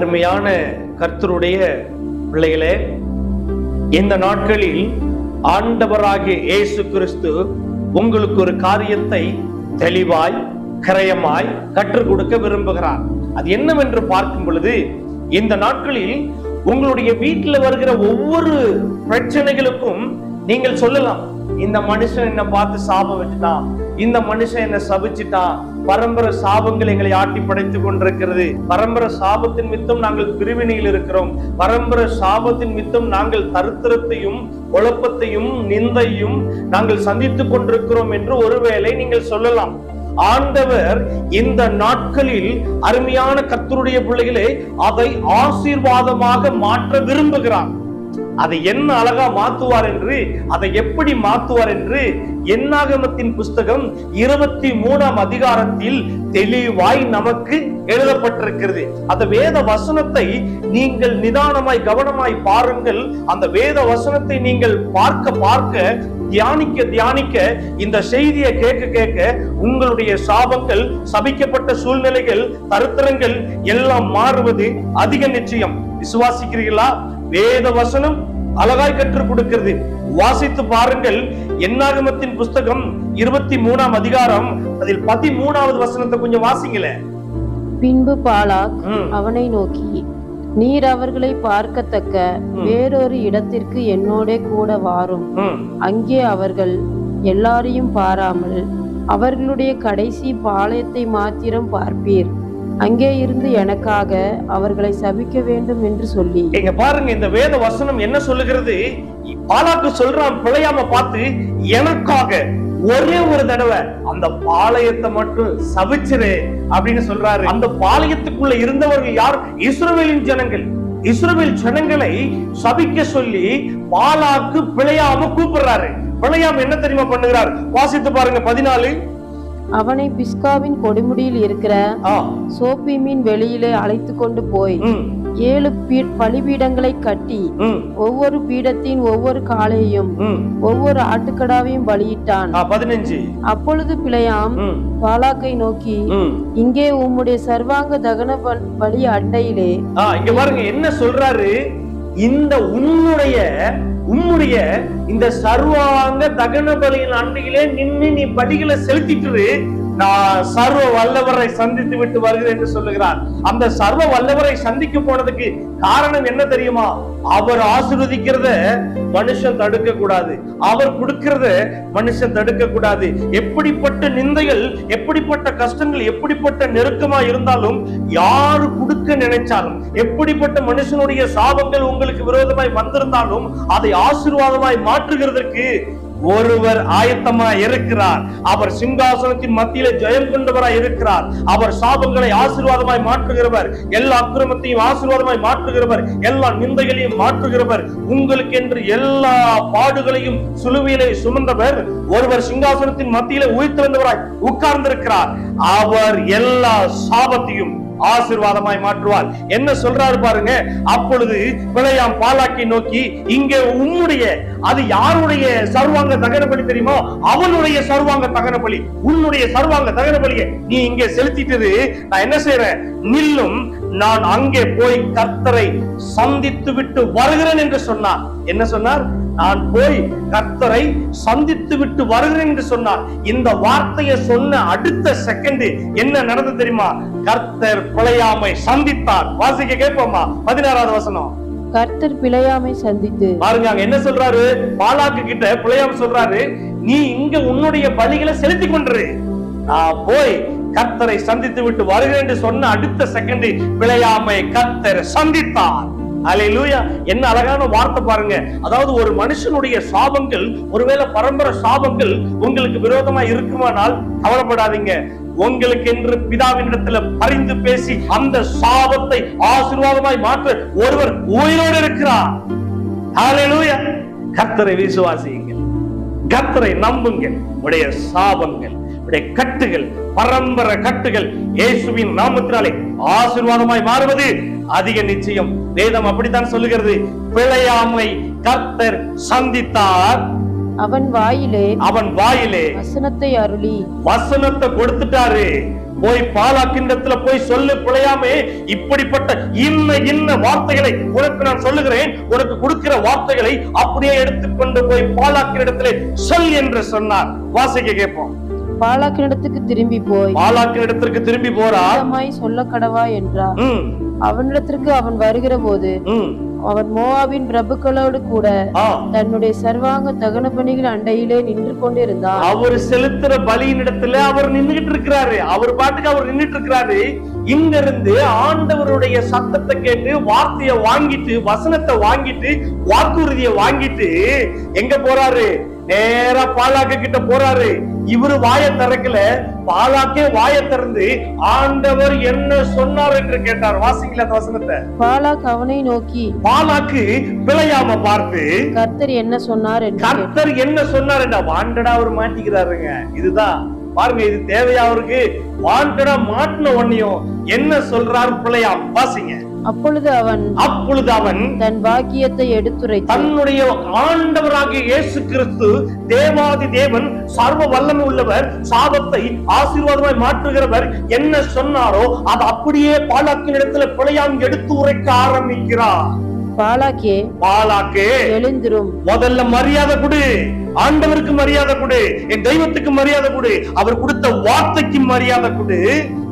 அருமையான கர்த்தருடைய பிள்ளைகளே இந்த நாட்களில் ஆண்டவராகிய இயேசு கிறிஸ்து உங்களுக்கு ஒரு காரியத்தை தெளிவாய் கரையமாய் கற்றுக் கொடுக்க விரும்புகிறார். அது என்னவென்று பார்க்கும் பொழுது இந்த நாட்களில் உங்களுடைய வீட்டில் வருகிற ஒவ்வொரு பிரச்சனைகளுக்கும் நீங்கள் சொல்லலாம் இந்த மனுஷன் என்ன பார்த்து சாபம் வச்சுட்டான். இந்த மனுஷன் என்ன சபிச்சிட்டான் பரம்பரை சாபங்கள் எங்களை ஆட்டி படைத்துக் கொண்டிருக்கிறது. பரம்பரை சாபத்தின் மித்தம் நாங்கள் பிரிவினையில் இருக்கிறோம். பரம்பரை சாபத்தின் மித்தம் நாங்கள் தருத்திரத்தையும் குழப்பத்தையும் நிந்தையும் நாங்கள் சந்தித்துக் கொண்டிருக்கிறோம் என்று ஒருவேளை நீங்கள் சொல்லலாம். ஆண்டவர் இந்த நாட்களில் அருமையான கத்தருடைய பிள்ளைகளே அதை ஆசீர்வாதமாக மாற்ற விரும்புகிறார். அதை என்ன அழகா மாத்துவார் என்று அதை எப்படி மாத்துவார் என்று என்னாகமத்தின் புஸ்தகம் இருபத்தி மூணாம் அதிகாரத்தில் தெளிவாய் நமக்கு எழுதப்பட்டிருக்கிறது. அந்த வேத வசனத்தை நீங்கள் நிதானமாய் கவனமாய் பாருங்கள். அந்த வேத வசனத்தை நீங்கள் பார்க்க பார்க்க தியானிக்க தியானிக்க இந்த செய்தியை கேட்க கேட்க உங்களுடைய சாபங்கள் சபிக்கப்பட்ட சூழ்நிலைகள் தருத்திரங்கள் எல்லாம் மாறுவது அதிக நிச்சயம். விசுவாசிக்கிறீர்களா? வேத வசனம் அழகாய் கற்றுக் கொடுக்கிறது. வாசித்து பாருங்கள். என்னாகமத்தின் புஸ்தகம் இருபத்தி மூணாம் அதிகாரம். அதில் பதிமூணாவது வசனத்தை கொஞ்சம் வாசிங்களேன். பின்பு பாலாக். அவனை நோக்கி நீர் அவர்களை பார்க்கத்தக்க வேறொரு இடத்திற்கு என்னோடே கூட வாரும். அங்கே அவர்கள் எல்லாரையும் பாராமல் அவர்களுடைய கடைசி பாளையத்தை மாத்திரம் பார்ப்பீர். அங்கே இருந்து எனக்காக அவர்களை சபிக்க வேண்டும் என்று சொல்லி. இங்க பாருங்க இந்த வேத வசனம் என்ன சொல்லுகிறது? பாலாக்கு சொல்றான் பிழையாம பார்த்து எனக்காக ஒரே ஒரு தடவை அந்த பாளையத்தை மட்டும் சபிச்சிரு அப்படின்னு சொல்றாரு. அந்த பாளையத்துக்குள்ள இருந்தவர்கள் யார்? இஸ்ரோவேலின் ஜனங்கள். இஸ்ரோவேல் ஜனங்களை சபிக்க சொல்லி பாலாக்கு பிழையாம கூப்பிடுறாரு. பிழையாம என்ன தெரியுமா பண்ணுகிறார்? வாசித்து பாருங்க பதினாலு. அவனை பிஸ்காவின் கொடுமுடியில் இருக்கிற ஆ, சோப்பிமின் வெளியிலே அழைத்து கொண்டு போய் ஏழு பலிபீடங்களை கட்டி ஒவ்வொரு பீடத்தின் ஒவ்வொரு காளையையும் ம். ஒவ்வொரு ஆட்டுக்கடாவையும் பலியிட்டான். அப்பொழுது பிழையாம் பாலாக்கை நோக்கி. இங்கே உம்முடைய சர்வாங்க தகன பலி அண்டையிலே இங்க பாருங்க என்ன சொல்றாரு? இந்த உன்னுடைய உம்முடைய இந்த சர்வாங்க தகன பலியின் அன்னையிலே நின்று நீ பலிகளை செலுத்திட்டு நான் சர்வ வல்லவரை சந்தித்து விட்டு வருகிறேன் என்று சொல்லுகிறார். அந்த சர்வ வல்லவரை சந்திக்க போனதுக்கு காரணம் என்ன தெரியுமா? அவர் ஆசிர்வதிக்கிறத மனுஷன் தடுக்க கூடாது அவர் கொடுக்கிறத மனுஷன் தடுக்க கூடாது எப்படிப்பட்ட நிந்தைகள் எப்படிப்பட்ட கஷ்டங்கள் எப்படிப்பட்ட நெருக்கமா இருந்தாலும் யாரு கொடுக்க நினைச்சாலும் எப்படிப்பட்ட மனுஷனுடைய சாபங்கள் உங்களுக்கு விரோதமாய் வந்திருந்தாலும் அதை ஆசீர்வாதமாய் மாற்றுகிறதற்கு ஒருவர் ஆயத்தமாய் இருக்கிறார். அவர் சிங்காசனத்தின் மத்தியில ஜெயம் கொண்டவராய் இருக்கிறார். அவர் சாபங்களை ஆசீர்வாதமாய் மாற்றுகிறவர். எல்லா அக்கிரமத்தையும் ஆசீர்வாதமாய் மாற்றுகிறவர். எல்லா நிந்தைகளையும் மாற்றுகிறவர். உங்களுக்கு என்று எல்லா பாடுகளையும் சுலுவையிலே சுமந்தவர் ஒருவர் சிங்காசனத்தின் மத்தியிலே உயிர்த்திருந்தவராய் உட்கார்ந்திருக்கிறார். அவர் எல்லா சாபத்தையும் ஆசீர்வாதமாய் மாற்றுவார் என்ன சொல்றாரு பாருங்க? அப்பொழுது பிழையாம் பாலாக்கை நோக்கி இங்கே உன்னுடைய அது யாருடைய சர்வாங்க தகன பலி தெரியுமோ அவனுடைய சர்வாங்க தகன பலி உன்னுடைய சர்வாங்க தகன பலியை நீ இங்கே செலுத்திட்டது நான் என்ன செய்யறேன் நில்லும் நான் அங்கே போய் கர்த்தரை சந்தித்து விட்டு வருகிறேன் என்று சொன்னார். என்ன சொன்னார்? நான் போய் கர்த்தரை சந்தித்து விட்டு வருகிறேன் என்று சொன்னார். இந்த வார்த்தையை சொன்ன அடுத்த செகண்ட் என்ன நடந்தது தெரியுமா? கர்த்தர் பிழையாமை சந்தித்தார். வாசிக்க கேட்போமா? பதினாறாவது வசனம். கர்த்தர் பிழையாமை சந்தித்து. பாருங்க என்ன சொல்றாரு? பாலாக்கு கிட்ட பிழையாம சொல்றாரு. நீ இங்க உன்னுடைய பலிகளை செலுத்தி கொண்டிரு. நான் போய் கர்த்தரை சந்தித்து விட்டு வருகிறேன் என்று சொன்ன அடுத்த செகண்ட் பிழையாமை கர்த்தர் சந்தித்தார். அல்லேலூயா என்ன அழகான வார்த்தை பாருங்க. அதாவது ஒரு மனுஷனுடைய சாபங்கள் ஒருவேளை பரம்பரை சாபங்கள் உங்களுக்கு விரோதமா இருக்குமானால் கவலைப்படாதீங்க. உங்களுக்கு என்று பிதாவினிடத்துல பரிந்து பேசி அந்த சாபத்தை ஆசீர்வாதமாய் மாற்ற ஒருவர் உயிரோடு இருக்கிறார். ஹalleluya கத்தரை விசுவாசியுங்கள். கத்தரை நம்புங்கள். உடைய சாபங்கள் உடைய கட்டுகள் பரம்பரை கட்டுகள் இயேசுவின் நாமத்தினாலே ஆசீர்வாதமாய் மாறுவது அதிக நிச்சயம். வேதம் அப்படித்தான் சொல்லுகிறது. பிழையாமை கர்த்தர் சந்தித்தார். அவன் வாயிலே அவன் வாயிலே வசனத்தை அருளி. வசனத்தை கொடுத்துட்டாரு. போய் பாலாக்கிண்டத்துல போய் சொல்லு பிழையாமே இப்படிப்பட்ட இன்ன இன்ன வார்த்தைகளை உனக்கு நான் சொல்லுகிறேன். உனக்கு கொடுக்கிற வார்த்தைகளை அப்படியே எடுத்துக்கொண்டு போய் பாலாக்கினிடத்திலே சொல் என்று சொன்னார். வாசிக்க கேட்போம். பாலாக்கினிடத்துக்கு திரும்பி போய் பாலாக்கினிடத்திற்கு திரும்பி போறார் "விதமாய் சொல்ல கடவா என்றார் அவனிடத்திற்கு அவன் வருகிற போது அவன் மோவாபின் பிரபுக்களோடு கூட. தன்னுடைய சர்வாங்க தகன பணிகள் அண்டையிலே நின்று கொண்டிருந்தான். அவர் செலுத்துற பலியின் இடத்துல அவர் நின்னுகிட்டு இருக்கிறாரு. அவர் பாட்டுக்கு அவர் நின்னுட்டு இருக்கிறாரு. இங்க இருந்து ஆண்டவருடைய சத்தத்தை கேட்டு வார்த்தையை வாங்கிட்டு வசனத்தை வாங்கிட்டு வாக்குறுதியை வாங்கிட்டு எங்க போறாரு? நேரா பாலாக்கு கிட்ட போறாரு. இவரு வாயை திறக்கல. பாலாக்கே வாயை திறந்து ஆண்டவர் என்ன சொன்னார்? என்று கேட்டார். வாசிங்களா அந்த வசனத்தை. பாலாக் அவனை நோக்கி பாலாக்கு பிழையாம பார்த்து கர்த்தர் என்ன சொன்னார். கர்த்தர் என்ன சொன்னாருடா வாண்டடா அவர் மாட்டிக்கிறாருங்க. இதுதான். பாருங்க இது தேவையா அவருக்கு? வாண்டடா மாட்டின உடனேயும் என்ன சொல்றாரு பிள்ளையாம் வாசிங்க. அப்பொழுது அவன் அப்பொழுது அவன் தன் பாக்கியத்தை எடுத்துரைத்து தன்னுடைய ஆண்டவராகிய இயேசு கிறிஸ்து தேவாதி தேவன் சர்வ வல்லமை உள்ளவர் சாபத்தை ஆசீர்வாதமாய் மாற்றுகிறவர் என்ன சொன்னாரோ அது அப்படியே பாலாக்கின் இடத்துல பிழையாம் எடுத்து உரைக்க ஆரம்பிக்கிறார். பாலாக்கே பாலாக்கு எழுந்திரும். முதல்ல மரியாதை கொடு. ஆண்டவருக்கு மரியாதை கொடு. என் தெய்வத்துக்கு மரியாதை கொடு. அவர் கொடுத்த வார்த்தைக்கு மரியாதை கொடு.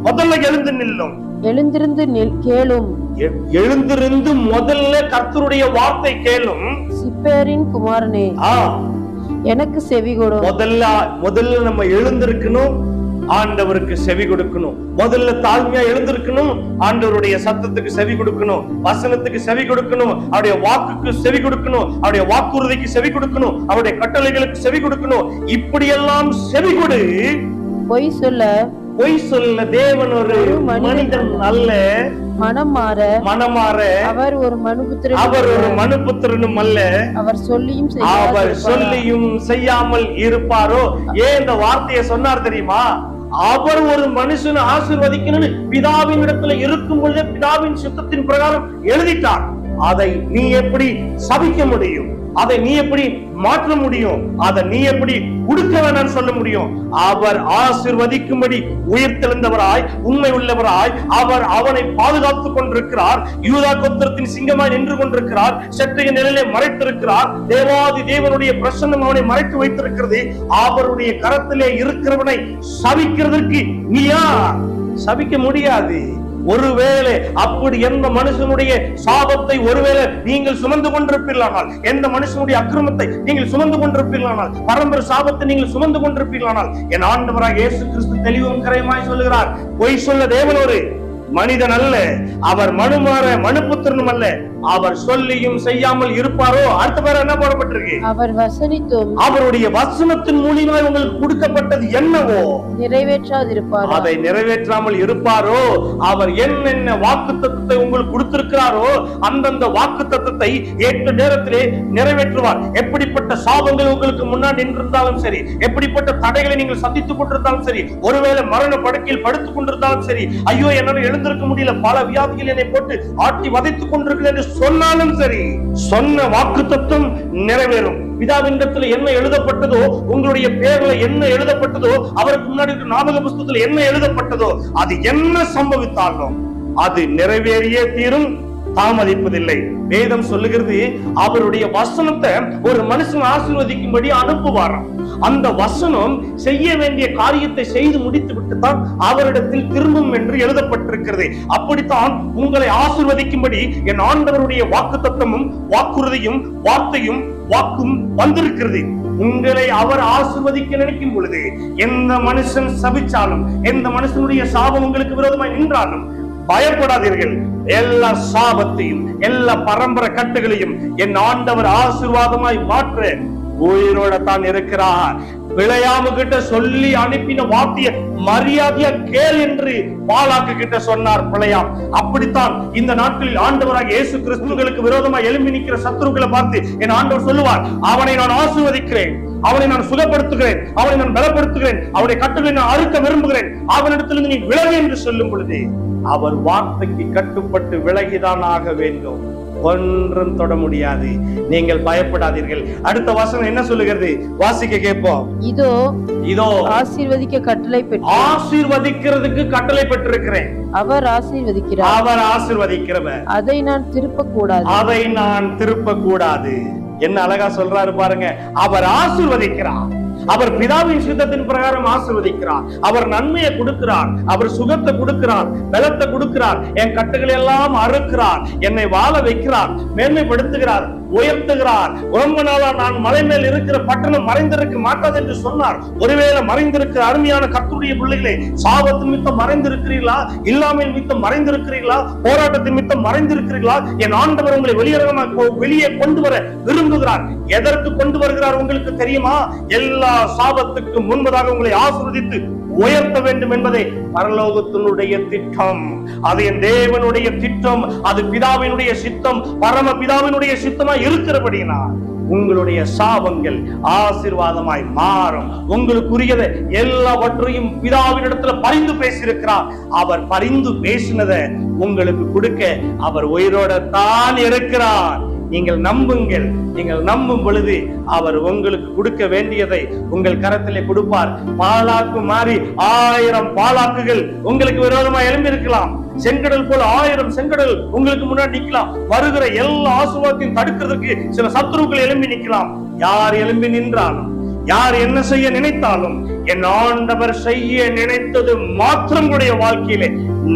முதல்ல எழுந்து நில்லும். எழுந்திருந்து கேளும். எழுந்திருந்து முதல்ல கர்த்தருடைய வார்த்தை கேளும். சிப்பேரின் குமாரனே ஆ. எனக்கு செவி கொடும் முதல்ல முதல்ல நம்ம எழுந்திருக்கணும் ஆண்டவருக்கு செவி கொடுக்கணும். முதல்ல தாழ்மையா எழுந்திருக்கணும் ஆண்டவருடைய சத்தத்துக்கு செவி கொடுக்கணும். வசனத்துக்கு செவி கொடுக்கணும் அவருடைய வாக்குக்கு செவி கொடுக்கணும் அவருடைய வாக்குறுதிக்கு செவி கொடுக்கணும் அவருடைய கட்டளைகளுக்கு செவி கொடுக்கணும். இப்படியெல்லாம் செவி கொடு. பொய் சொல்ல பொய் சொல்ல தேவன் ஒரு மனிதன் அல்ல. மனம் மாற மனமாற அவர் ஒரு மனுபுத்திரன் அவர் ஒரு மனுபுத்திரனும் அல்ல. அவர் சொல்லியும் அவர்? சொல்லியும் செய்யாமல் இருப்பாரோ? ஏன் இந்த வார்த்தையை சொன்னார் தெரியுமா? அவர் ஒரு மனுஷனை ஆசீர்வதிக்கணும்னு பிதாவின் இடத்துல இருக்கும் பொழுதே பிதாவின் சுத்தத்தின் பிரகாரம் எழுதிட்டார். அதை நீ எப்படி சபிக்க முடியும்? அதை நீ எப்படி மாற்ற முடியும்? அதை நீ எப்படி கொடுக்க நான் சொல்ல முடியும். அவர் ஆசிர்வதிக்கும்படி உயிர்த்தெழுந்தவராய் உண்மை உள்ளவராய் அவர் அவனை பாதுகாத்துக் கொண்டிருக்கிறார். யூதா கோத்திரத்தின் சிங்கமாய் நின்று கொண்டிருக்கிறார். சற்றைய நிலையிலே மறைத்திருக்கிறார். தேவாதி தேவனுடைய பிரசன்னம் அவனை மறைத்து வைத்திருக்கிறது. அவருடைய கரத்திலே இருக்கிறவனை சபிக்கிறதற்கு நீ சபிக்க முடியாது. ஒருவேளை அப்படி எந்த மனுஷனுடைய சாபத்தை ஒருவேளை நீங்கள் சுமந்து கொண்டிருப்பீர்களானால் எந்த மனுஷனுடைய அக்கிரமத்தை நீங்கள் சுமந்து கொண்டிருப்பீர்களானால் பரம்பரை சாபத்தை நீங்கள் சுமந்து கொண்டிருப்பீர்களானால் என் ஆண்டவராக இயேசு கிறிஸ்து தெளிவும் கரையுமாய் சொல்லுகிறார். பொய் சொல்ல தேவன் ஒரு மனிதன் அல்ல. அவர் மனுமாற மனுபுத்திரனும் அல்ல. அவர் சொல்லியும் செய்யாமல் இருப்பாரோ? அடுத்த பேர் என்ன போடப்பட்டிருக்கு? அவர் வசனித்தும் அவருடைய வசனத்தின் மூலியமாய் உங்களுக்கு கொடுக்கப்பட்டது என்னவோ? நிறைவேற்றாதிருப்பாரா? அதை நிறைவேற்றாமல் இருப்பாரோ? அவர் என்னென்ன வாக்கு தத்துவத்தை உங்களுக்கு கொடுத்திருக்கிறாரோ அந்தந்த வாக்கு தத்துவத்தை ஏற்ற நேரத்திலே நிறைவேற்றுவார். எப்படிப்பட்ட சாபங்கள் உங்களுக்கு முன்னாடி நின்றிருந்தாலும் சரி எப்படிப்பட்ட தடைகளை நீங்கள் சந்தித்துக் கொண்டிருந்தாலும் சரி ஒருவேளை மரண படுக்கையில் படுத்துக் கொண்டிருந்தாலும் சரி ஐயோ என்னால எழுந்திருக்க முடியல. பல வியாதிகள் என்னை போட்டு ஆட்டி வதைத்துக் கொண்டிருக்கிறேன் என்று சொன்னாலும் சரி சொன்ன வாக்கு தத்துவம் நிறைவேறும். பிதாவினிடத்துல என்ன எழுதப்பட்டதோ உங்களுடைய பேர்ல என்ன எழுதப்பட்டதோ அவருக்கு முன்னாடி நாமக ஞாபக என்ன எழுதப்பட்டதோ அது என்ன சம்பவித்தாலும் அது நிறைவேறியே தீரும். தாமதிப்பதில்லை வேதம் சொல்லுகிறது அவருடைய வசனத்தை ஒரு மனுஷன் ஆசீர்வதிக்கும்படி அனுப்புவாராம். அந்த வசனம் செய்ய வேண்டிய காரியத்தை செய்து முடித்து விட்டு தான் அவரிடத்தில் திரும்பும் என்று எழுதப்பட்டிருக்கிறது. அப்படித்தான் உங்களை ஆசிர்வதிக்கும்படி என் ஆண்டவருடைய வாக்கு தத்தமும் வாக்குறுதியும் வார்த்தையும் வாக்கும் வந்திருக்கிறது. உங்களை அவர் ஆசிர்வதிக்க நினைக்கும் பொழுது எந்த மனுஷன் சபிச்சாலும் எந்த மனுஷனுடைய சாபம் உங்களுக்கு விரோதமாய் நின்றாலும் பயப்படாதீர்கள். எல்லா சாபத்தையும் எல்லா பரம்பரை கட்டுகளையும் என் ஆண்டவர் ஆசீர்வாதமாய் மாற்ற. உயிரோட தான் இருக்கிறார். விளையாம கிட்ட சொல்லி அனுப்பின வார்த்தைய மரியாதையா கேள் என்று பாலாக்கு கிட்ட சொன்னார் பிழையாம் அப்படித்தான் இந்த நாட்களில் ஆண்டவராக இயேசு கிறிஸ்துகளுக்கு விரோதமா எழும்பி நிற்கிற சத்துருக்களை பார்த்து என் ஆண்டவர் சொல்லுவார் அவனை நான் ஆசீர்வதிக்கிறேன் அவனை நான் சுகப்படுத்துகிறேன் அவனை நான் பலப்படுத்துகிறேன் அவனை கட்டுகளை நான் அறுக்க விரும்புகிறேன் அவனிடத்திலிருந்து நீ விலகு என்று சொல்லும் பொழுது அவர் வார்த்தைக்கு கட்டுப்பட்டு விலகிதான் ஆக வேண்டும். ஒன்றும் தொட முடியாது. நீங்கள் பயப்படாதீர்கள். அடுத்த வசனம் என்ன சொல்லுகிறது? வாசிக்க கேட்போம். இதோ இதோ ஆசீர்வதிக்க கட்டளை பெற்று ஆசீர்வதிக்கிறதுக்கு கட்டளை பெற்றிருக்கிறேன். அவர் ஆசீர்வதிக்கிறார். அவர் ஆசீர்வதிக்கிறவர். அதை நான் திருப்ப கூடாது அதை நான் திருப்ப கூடாது என்ன அழகா சொல்றாரு பாருங்க. அவர் ஆசீர்வதிக்கிறார். அவர் பிதாவின் சித்தத்தின் பிரகாரம் ஆசிர்வதிக்கிறார். அவர் நன்மையை கொடுக்கிறார். அவர் சுகத்தை கொடுக்கிறார். பலத்தை கொடுக்கிறார். என் கட்டுகளை எல்லாம் அறுக்கிறார். என்னை வாழ வைக்கிறார். மேன்மைப்படுத்துகிறார். உயர்த்துகிறார். ரொம்ப நாளா நான் மலை மேல் இருக்கிற பட்டணம் மறைந்திருக்க மாட்டாது என்று சொன்னார். ஒருவேளை மறைந்திருக்கிற அருமையான கத்துடைய பிள்ளைகளே சாபத்து மித்தம் மறைந்திருக்கிறீர்களா? இல்லாமல் மித்தம் மறைந்திருக்கிறீர்களா? போராட்டத்தின் மித்தம் மறைந்திருக்கிறீர்களா? என் ஆண்டவர் உங்களை வெளியேறமாக வெளியே கொண்டு வர விரும்புகிறார். எதற்கு கொண்டு வருகிறார் உங்களுக்கு தெரியுமா? எல்லா சாபத்துக்கு முன்பதாக உங்களை ஆசிர்வதித்து உயர்த்த வேண்டும் என்பதே பரலோகத்தினுடைய திட்டம். அது என் தேவனுடைய திட்டம் அது பிதாவினுடைய சித்தம் பரம பிதாவினுடைய சித்தமா இருக்கிறபடினால் உங்களுடைய சாபங்கள் ஆசீர்வாதமாய் மாறும். உங்களுக்குரியத எல்லாவற்றையும் பிதாவினிடத்துல பரிந்து பேசியிருக்கிறார். அவர் பரிந்து பேசினதை உங்களுக்கு கொடுக்க அவர் உயிரோட தான் இருக்கிறார். நீங்கள் நம்புங்கள் நீங்கள் நம்பும் பொழுது அவர் உங்களுக்கு கொடுக்க வேண்டியதை உங்கள் கரத்திலே கொடுப்பார். பாலாக்கு மாறி ஆயிரம் பாலாக்குகள் உங்களுக்கு விரோதமா எழும்பியிருக்கலாம். செங்கடல் போல ஆயிரம் செங்கடல் உங்களுக்கு முன்னாடி நிக்கலாம் வருகிற எல்லா ஆசுவாத்தையும் தடுக்கிறதுக்கு சில சத்துருக்கள் எழும்பி நிக்கலாம் யார் எழும்பி நின்றாலும் யார் என்ன செய்ய நினைத்தாலும் என் ஆண்டவர் செய்ய நினைத்தது மாத்திரம் கூடிய வாழ்க்கையிலே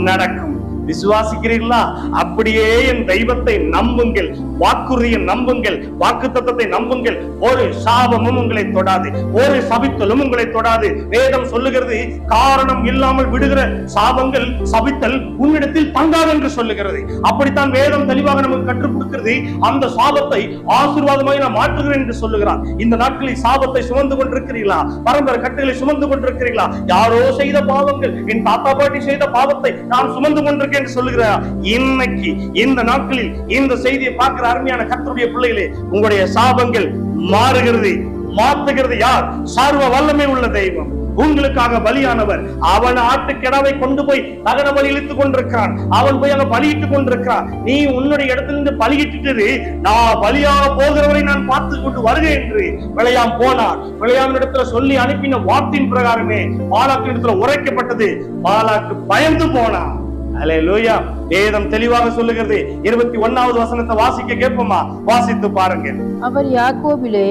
நடக்கும். விசுவாசிக்கிறீர்களா? அப்படியே என் தெய்வத்தை நம்புங்கள். வாக்குறுதியை நம்புங்கள் வாக்கு தத்தத்தை நம்புங்கள். ஒரு சாபமும் உங்களை தொடாது ஒரு சபித்தலும் உங்களை தொடாது. வேதம் சொல்லுகிறது காரணம் இல்லாமல் விடுகிற சாபங்கள் சபித்தல் உன்னிடத்தில் தங்காது என்று சொல்லுகிறது. அப்படித்தான் வேதம் தெளிவாக நமக்கு கற்றுக் கொடுக்கிறது. அந்த சாபத்தை ஆசீர்வாதமாய் நான் மாற்றுகிறேன் என்று சொல்லுகிறார் இந்த நாட்களில் சாபத்தை சுமந்து கொண்டிருக்கிறீர்களா? பரம்பரை கட்டுகளை சுமந்து கொண்டிருக்கிறீர்களா? யாரோ செய்த பாவங்கள் என் தாத்தா பாட்டி செய்த பாவத்தை நான் சுமந்து கொண்டிருக்கேன் என்று சொல்லுகிறார்? இன்னைக்கு இந்த நாட்களில் இந்த செய்தியை பார்க்கிறார் அருமையான கத்தருடைய பிள்ளைகளே உங்களுடைய சாபங்கள் மாறுகிறது. மாத்துகிறது யார்? சர்வ வல்லமை உள்ள தெய்வம். உங்களுக்காக பலியானவர். அவன் ஆட்டுக்கிடாவை கொண்டு போய் தகன பலி இழுத்துக் கொண்டிருக்கிறான். அவன் போய் அங்க பலியிட்டுக் கொண்டிருக்கிறான். நீ உன்னுடைய இடத்திலிருந்து பலியிட்டு நான் பலியாக போகிறவரை நான் பார்த்து கொண்டு வருகிறேன் என்று விளையாம் போனார். விளையாம் இடத்துல சொல்லி அனுப்பின வார்த்தையின் பிரகாரமே பாலாக்கு இடத்துல உரைக்கப்பட்டது. பாலாக்கு பயந்து போனான் அல்லேலூயா வேதம் தெளிவாக சொல்லுகிறது. இருபத்தி ஒன்னாவது வசனத்தை வாசிக்க கேட்போமா? வாசித்து பாருங்க அவர் யாக்கோபிலே.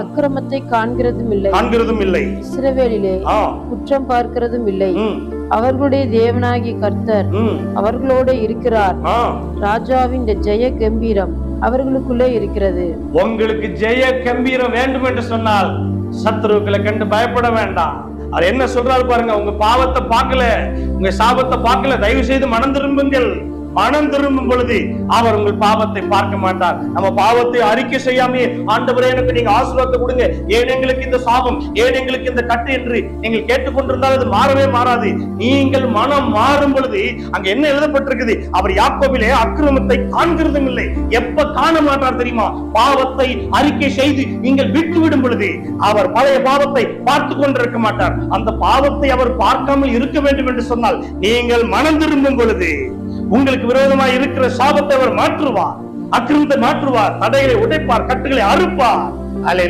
அக்கிரமத்தை காண்கிறதும் இல்லை. காண்கிறதும் இல்லை. இஸ்ரவேலிலே குற்றம் பார்க்கிறதும் இல்லை. அவர்களுடைய தேவனாகிய கர்த்தர் அவர்களோடு இருக்கிறார். ராஜாவின் ஜெய கம்பீரம் அவர்களுக்குள்ளே இருக்கிறது. உங்களுக்கு ஜெய கம்பீரம் வேண்டும் என்று சொன்னால் சத்துருக்களை கண்டு பயப்பட வேண்டாம். அவர் என்ன சொல்றாரு பாருங்க உங்க பாவத்தை பார்க்கல உங்க சாபத்தை பார்க்கல தயவு செய்து மனம் திரும்புங்கள். மனம் திரும்பும் பொழுது அவர் உங்கள் பாவத்தை பார்க்க மாட்டார். நம்ம பாவத்தை அறிக்கை செய்யாமே ஆண்டவரே எனக்கு நீங்க ஆசீர்வாதத்தை கொடுங்க. ஏன் எங்களுக்கு இந்த சாபம்? ஏன் எங்களுக்கு இந்த கட்டு என்று நீங்கள் கேட்டுக்கொண்டிருந்தால் அது மாறவே மாறாது. நீங்கள் மனம் மாறும் பொழுது அங்க என்ன எழுதப்பட்டிருக்குது? அவர் யாக்கோவிலே அக்கிரமத்தை காண்கிறதும் இல்லை. எப்ப காண மாட்டார் தெரியுமா? பாவத்தை அறிக்கை செய்து நீங்கள் விட்டு விடும் பொழுது அவர் பழைய பாவத்தை பார்த்து கொண்டிருக்க மாட்டார். அந்த பாவத்தை அவர் பார்க்காமல் இருக்க வேண்டும் என்று சொன்னால் நீங்கள் மனம் திரும்பும் பொழுது உங்களுக்கு விரோதமாய் இருக்கிற சாபத்தை அவர் மாற்றுவார் அக்கிரமத்தை மாற்றுவார் தடைகளை உடைப்பார் கட்டுகளை அறுப்பார்.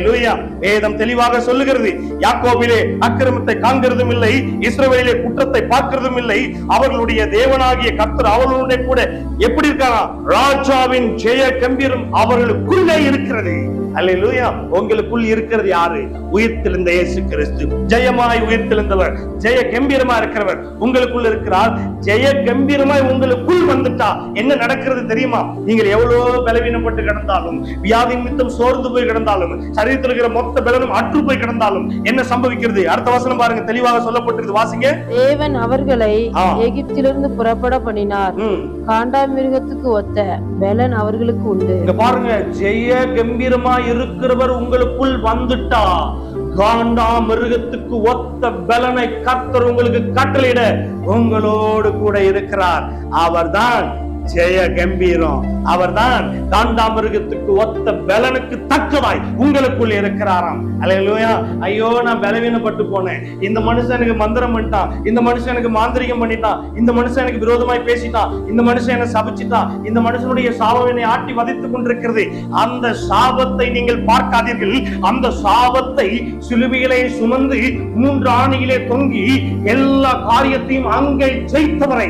லூயா வேதம் தெளிவாக சொல்லுகிறது. யாக்கோபிலே அக்கிரமத்தை காண்கிறதும் இல்லை இஸ்ரவேலிலே குற்றத்தை பார்க்கிறதும் இல்லை. அவர்களுடைய தேவனாகிய கர்த்தர் அவர்களுடைய கூட எப்படி இருக்காரா ராஜாவின் ஜெய கம்பீரம் அவர்களுக்குள்ளே இருக்கிறது. அல்லேலூயா உங்களுக்குள் இருக்கிறது யாரு? உயிர்த்தெழுந்த இயேசு கிறிஸ்து ஜெயமாய் உயிர்த்தெழுந்தவர். ஜெய கம்பீரமா இருக்கிறவர். உங்களுக்குள்ள இருக்கிறார். ஜெய கம்பீரமாய் உங்களுக்குள் வந்துட்டா. என்ன நடக்கிறது தெரியுமா? நீங்கள் எவ்வளவு பலவீனப்பட்டு கிடந்தாலும் வியாதி நிமித்தம் சோர்ந்து போய் கிடந்தாலும் சரீரத்தில் இருக்கிற மொத்த பலனும் அற்று போய் கிடந்தாலும் என்ன சம்பவிக்கிறது? அடுத்த வசனம் பாருங்க. தெளிவாக சொல்லப்பட்டிருக்கு வாசிங்க. தேவன் அவர்களை. எகிப்திலிருந்து புறப்பட பண்ணினார். ம். காண்டாமிருகத்துக்கு ஒத்த பெலன் அவர்களுக்கு உண்டு. பாருங்க. ஜெய கம்பீரமா இருக்கிறவர் உங்களுக்குள் வந்துட்டா? காண்டா மிருகத்துக்கு ஒத்த பலனை கர்த்தர் உங்களுக்கு கட்டளையிட உங்களோடு கூட இருக்கிறார். அவர்தான் ஜெய கம்பீரம். அவர்தான் தாண்டாமிருகத்துக்கு ஒத்த பலனுக்கு தக்கதாய் உங்களுக்குள் இருக்கிறாராம். அலையலூயா. ஐயோ நான் பலவீனப்பட்டு போனேன். இந்த மனுஷன் எனக்கு மந்திரம் பண்ணிட்டான். இந்த மனுஷன் எனக்கு மாந்திரிகம் பண்ணிட்டான். இந்த மனுஷன் எனக்கு விரோதமாய் பேசிட்டான். இந்த மனுஷன் என்னை சபிச்சிட்டான். இந்த மனுஷனுடைய சாபம் என்னை ஆட்டி வதைத்துக் கொண்டிருக்கிறது. அந்த சாபத்தை நீங்கள் பார்க்காதீர்கள். அந்த சாபத்தை சிலுவையிலே சுமந்து மூன்று ஆணையிலே தொங்கி எல்லா காரியத்தையும் அங்கே ஜெயித்தவரை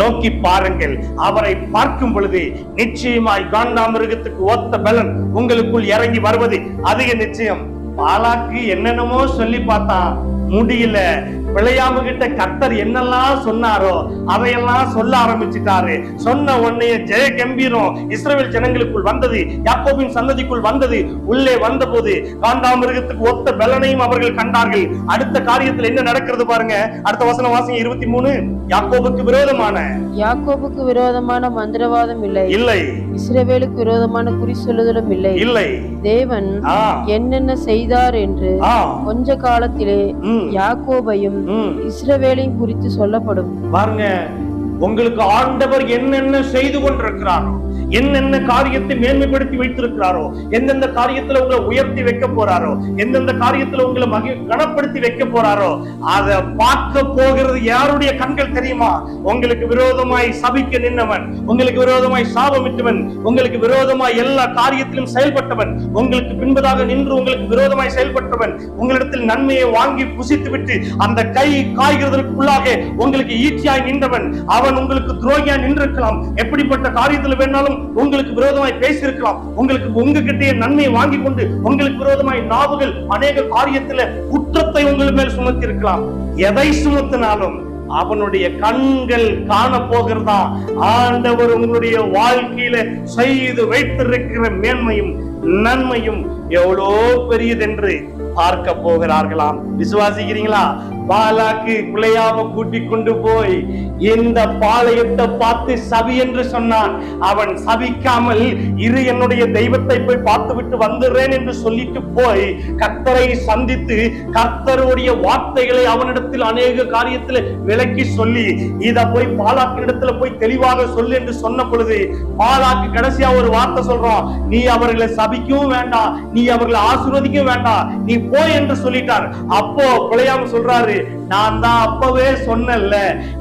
நோக்கி பாருங்கள். அவரை பார்க்கும் பொழுது நிச்சயமாய் காண்டாமிருகத்துக்கு ஒத்த பலன் உங்களுக்குள் இறங்கி வருவது. அதிக நிச்சயம். பாலாக்கு என்னென்னமோ சொல்லி பார்த்தா முடியல. பிழையாம கிட்ட கர்த்தர் என்னெல்லாம் சொன்னாரோ அதையெல்லாம் சொல்ல ஆரம்பிச்சிட்டாரு. சொன்ன உடனே ஜெய கம்பீரம் இஸ்ரவேல் ஜனங்களுக்குள் வந்தது யாக்கோபின் சந்ததிக்குள் வந்தது உள்ளே வந்தபோது காண்டாமிருகத்துக்கு ஒத்த பலனையும் அவர்கள் கண்டார்கள். அடுத்த காரியத்தில் என்ன நடக்கிறது பாருங்க. அடுத்த வசனம் வாசிங்க இருபத்தி மூணு. யாக்கோபுக்கு விரோதமான. யாக்கோபுக்கு விரோதமான மந்திரவாதம் இல்லை. இல்லை. இஸ்ரவேலுக்கு விரோதமான குறி சொல்லுதலும் இல்லை. இல்லை. தேவன் என்னென்ன செய்தார் என்று கொஞ்ச காலத்திலே யாக்கோபையும் இஸ்ரவேலையும் குறித்து சொல்லப்படும். பாருங்க உங்களுக்கு ஆண்டவர் என்னென்ன செய்து கொண்டிருக்கிறாரோ என்னென்ன காரியத்தை மேன்மைப்படுத்தி வைத்திருக்கிறாரோ எந்தெந்த காரியத்துல உங்களை உயர்த்தி வைக்க போறாரோ எந்தெந்த காரியத்துல உங்களை மகி கனப்படுத்தி வைக்க போறாரோ அதை பார்க்க போகிறது யாருடைய கண்கள் தெரியுமா? உங்களுக்கு விரோதமாய் சபிக்க நின்னவன் உங்களுக்கு விரோதமாய் சாபமிட்டவன் உங்களுக்கு விரோதமாய் எல்லா காரியத்திலும் செயல்பட்டவன் உங்களுக்கு பின்பதாக நின்று உங்களுக்கு விரோதமாய் செயல்பட்டவன் உங்களிடத்தில் நன்மையை வாங்கி புசித்து விட்டு அந்த கை காய்கிறதற்குள்ளாக உங்களுக்கு ஈட்டியாய் நின்றவன் அவன் உங்களுக்கு துரோகியாய் நின்றிருக்கலாம். எப்படிப்பட்ட காரியத்தில் வேணாலும் உங்களுக்கு விரோதமாய் பேசியிருக்கலாம். உங்களுக்கு உங்ககிட்டயே நன்மையை வாங்கி கொண்டு உங்களுக்கு விரோதமாய் நாவுகள் அநேக காரியத்துல குற்றத்தை உங்கள் மேல் சுமத்தி இருக்கலாம் எதை சுமத்தினாலும் அவனுடைய கண்கள் காண போகிறதா ஆண்டவர் உங்களுடைய வாழ்க்கையில செய்து வைத்திருக்கிற மேன்மையும் நன்மையும் எவ்வளோ பெரியதென்று பார்க்க போகிறார்களாம். விசுவாசிக்கிறீங்களா? பாலாக்கு பிள்ளையாம கூட்டிக் கொண்டு போய் இந்த பாளையத்தை பார்த்து சவி என்று சொன்னான். அவன் சவிக்காமல் இரு என்னுடைய தெய்வத்தை போய் பார்த்து விட்டு வந்துடுறேன் என்று சொல்லிட்டு போய் கர்த்தரை சந்தித்து கர்த்தருடைய வார்த்தைகளை அவனிடத்தில் அநேக காரியத்தில் விளக்கி சொல்லி இத போய் பாலாக்கினிடத்துல போய் தெளிவாக சொல்லு என்று சொன்ன பொழுது பாலாக்கு கடைசியா ஒரு வார்த்தை சொல்றான் நீ அவர்களை சபிக்கவும் வேண்டாம் நீ அவர்களை ஆசிர்வதிக்கவும் வேண்டாம் நீ போய் என்று சொல்லிட்டார். அப்போ பிழையாம சொல்றாரு நான் தான் அப்பவே சொன்னல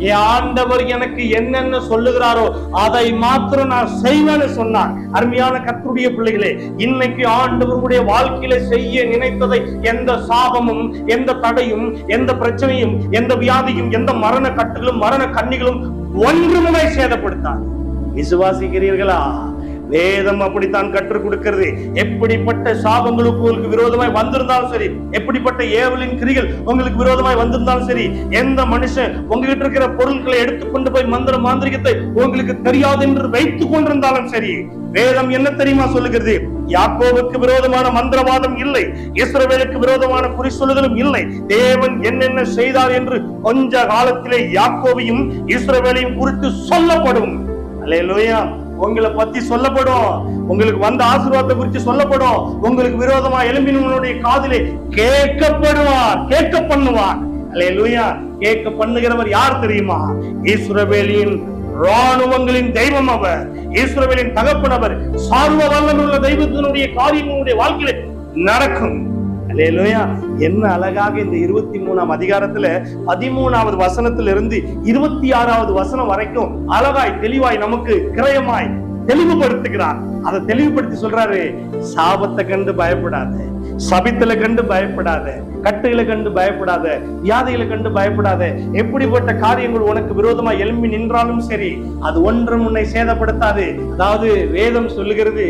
என் ஆண்டவர் எனக்கு என்னென்ன சொல்லுகிறாரோ அதை மாத்திரம் நான் செய்வேன்னு சொன்னார். அருமையான கர்த்தருடைய பிள்ளைகளே இன்னைக்கு ஆண்டவருடைய வாழ்க்கையில செய்ய நினைத்ததை எந்த சாபமும் எந்த தடையும் எந்த பிரச்சனையும் எந்த வியாதியும் எந்த மரண கட்டுகளும் மரண கண்ணிகளும் ஒன்றுமே சேதப்படுத்தார் விசுவாசிக்கிறீர்களா? வேதம் அப்படித்தான் கற்றுக் கொடுக்கிறது. எப்படிப்பட்ட சாபங்களுக்கு உங்களுக்கு விரோதமாய் வந்திருந்தாலும் சரி எப்படிப்பட்ட ஏவலின் கிரிகள் உங்களுக்கு விரோதமாய் வந்திருந்தாலும் சரி எந்த மனுஷன் உங்ககிட்ட இருக்கிற பொருட்களை எடுத்துக்கொண்டு போய் மந்திர மாந்திரிகத்தை உங்களுக்கு தெரியாது என்று வைத்துக் கொண்டிருந்தாலும் சரி வேதம் என்ன தெரியுமா சொல்லுகிறது? யாக்கோவுக்கு விரோதமான மந்திரவாதம் இல்லை இஸ்ரவேலுக்கு விரோதமான குறி சொல்லுதலும் இல்லை. தேவன் என்னென்ன செய்தார் என்று கொஞ்ச காலத்திலே யாக்கோவையும் இஸ்ரவேலையும் குறித்து சொல்லப்படும். அல்லையா உங்களை பத்தி சொல்லப்படும். உங்களுக்கு வந்த ஆசீர்வாதத்தை குறித்து சொல்லப்படும். உங்களுக்கு விரோதமா எழும்பினவனுடைய காதிலே கேட்கப்படுவார் கேட்க பண்ணுவார் அல்லேலூயா கேட்க பண்ணுகிறவர் யார் தெரியுமா? ஈஸ்வரவேலியின் ராணுவங்களின் தெய்வம் அவர். ஈஸ்வரவேலின் தகப்பனவர் சார்வ வல்லமுள்ள தெய்வத்தினுடைய காரியங்களுடைய வாழ்க்கையில நடக்கும். என்ன அழகாக இந்த இருபத்தி மூணாம் அதிகாரத்துல பதிமூணாவது வசனத்திலிருந்து இருபத்தி ஆறாவது வசனம் வரைக்கும் அழகாய் தெளிவாய் நமக்கு கிரயமாய் தெளிவுபடுத்துகிறார். அதை தெளிவுபடுத்தி சொல்றாரு சாபத்தை கண்டு பயப்படாத சபித்தல கண்டு பயப்படாத கட்டுகளை கண்டு பயப்படாத வியாதிகளை கண்டு பயப்படாத. எப்படிப்பட்ட காரியங்கள் உனக்கு விரோதமா எழும்பி நின்றாலும் சரி அது ஒன்றும் உன்னை சேதப்படுத்தாது. அதாவது வேதம் சொல்லுகிறது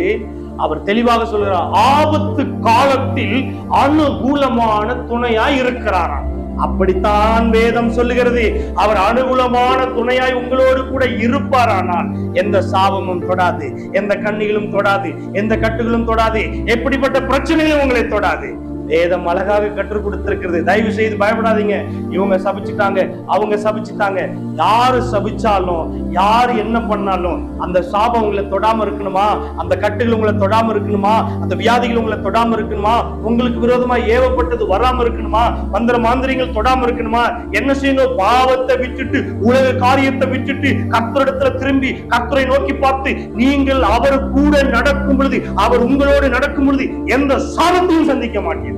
அவர் தெளிவாக சொல்கிறார் ஆபத்து காலத்தில் அனுகூலமான துணையாய் இருக்கிறாராம். அப்படித்தான் வேதம் சொல்லுகிறது. அவர் அனுகூலமான துணையாய் உங்களோடு கூட இருப்பாரானால் எந்த சாபமும் தொடாது எந்த கண்ணிகளும் தொடாது எந்த கட்டுகளும் தொடாது எப்படிப்பட்ட பிரச்சனைகளும் உங்களை தொடாது. வேதம் அழகாக கற்றுக் கொடுத்திருக்கிறது. தயவு செய்து பயப்படாதீங்க. இவங்க சபிச்சுட்டாங்க அவங்க சபிச்சுட்டாங்க. யாரு சபிச்சாலும் யாரு என்ன பண்ணாலும் அந்த சாபம் உங்களை தொடாம இருக்கணுமா? அந்த கட்டுகள் உங்களை தொடாம இருக்கணுமா? அந்த வியாதிகள் உங்களை தொடாம இருக்கணுமா? உங்களுக்கு விரோதமா ஏவப்பட்டது வராம இருக்கணுமா? மந்திர மாந்திரியங்கள் தொடாம இருக்கணுமா? என்ன செய்யணும் பாவத்தை விட்டுட்டு உலக காரியத்தை விட்டுட்டு கத்தரிடத்துல திரும்பி கத்தரை நோக்கி பார்த்து நீங்கள் அவர் கூட நடக்கும் பொழுது அவர் உங்களோடு நடக்கும் பொழுது எந்த சாபத்தையும் சந்திக்க மாட்டீர்கள்.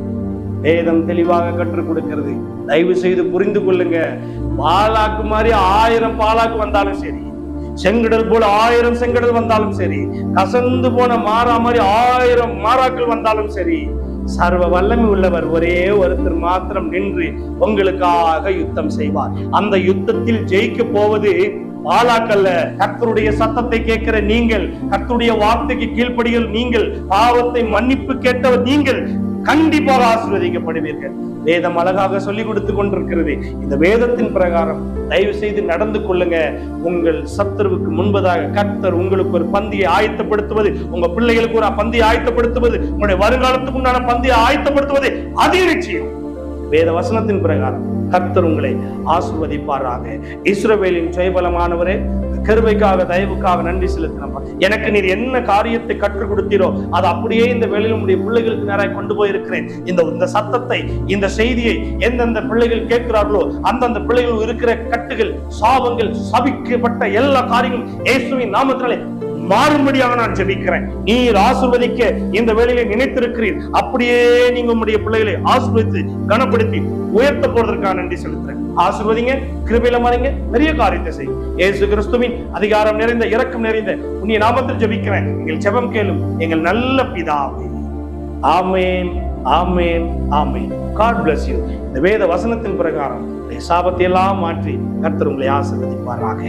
வேதம் தெளிவாக கற்றுக் கொடுக்கிறது. தயவு செய்து புரிந்து கொள்ளுங்க. பாலாக்கு மாதிரி ஆயிரம் பாலாக்கு வந்தாலும் சரி செங்கடல் போல ஆயிரம் செங்கடல் வந்தாலும் சரி கசந்து போன மாறா மாதிரி ஆயிரம் மாறாக்கள் வந்தாலும் சரி சர்வ வல்லமை உள்ளவர் ஒரே ஒருத்தர் மாத்திரம் நின்று உங்களுக்காக யுத்தம் செய்வார். அந்த யுத்தத்தில் ஜெயிக்க போவது பாலாக்கல்ல. கத்தருடைய சத்தத்தை கேட்கிற நீங்கள் கத்தருடைய வார்த்தைக்கு கீழ்ப்படிகள் நீங்கள் பாவத்தை மன்னிப்பு கேட்டவர் நீங்கள் கண்டிப்பாக ஆசீர்வதிக்கப்படுவீர்கள். வேதம் அழகாக சொல்லி கொடுத்து கொண்டிருக்கிறது. இந்த வேதத்தின் பிரகாரம் தயவு செய்து நடந்து கொள்ளுங்க. உங்கள் சத்துருவுக்கு முன்பதாக கர்த்தர் உங்களுக்கு ஒரு பந்தியை ஆயத்தப்படுத்துவது உங்க பிள்ளைகளுக்கு ஒரு பந்தியை ஆயத்தப்படுத்துவது உங்களுடைய வருங்காலத்துக்கு உண்டான பந்தியை ஆயத்தப்படுத்துவது அதிக நிச்சயம் வேத வசனத்தின் பிரகாரம் கர்த்தர் உங்களை ஆசிர்வதிப்பாராக. இஸ்ரவேலின் ஜெயபலமானவரே கருவைக்காக தயவுக்காக நன்றி செலுத்தினப்பா. எனக்கு நீர் என்ன காரியத்தை கற்றுக் கொடுத்தீரோ அது அப்படியே இந்த வேலையில் உடைய பிள்ளைகளுக்கு நேராக கொண்டு போயிருக்கிறேன். இந்த இந்த சத்தத்தை இந்த செய்தியை எந்தெந்த பிள்ளைகள் கேட்கிறார்களோ அந்தந்த பிள்ளைகள் இருக்கிற கட்டுகள் சாபங்கள் சபிக்கப்பட்ட எல்லா காரியங்களும் இயேசுவின் நாமத்தினாலே மாறும்படியாக நான் ஜெபிக்கிறேன். நீர் ஆசிர்வதிக்க இந்த வேலையை நினைத்திருக்கிறீர். அப்படியே நீங்க உங்களுடைய பிள்ளைகளை ஆசிர்வதித்து கனப்படுத்தி உயர்த்த போறதற்காக நன்றி செலுத்துறேன் ஆசிர்வதிங்க கிருபையில மாறுங்க பெரிய காரியத்தை செய்யும் ஏசு கிறிஸ்துவின் அதிகாரம் நிறைந்த இரக்கம் நிறைந்த உன்னிய நாமத்தில் ஜெபிக்கிறேன். எங்கள் ஜெபம் கேளும் எங்கள் நல்ல பிதாவே. ஆமேன் ஆமேன் ஆமேன். காட் பிளஸ் யூ இந்த வேத வசனத்தின் பிரகாரம் சாபத்தை எல்லாம் மாற்றி கர்த்தர் உங்களை ஆசீர்வதிப்பாராக.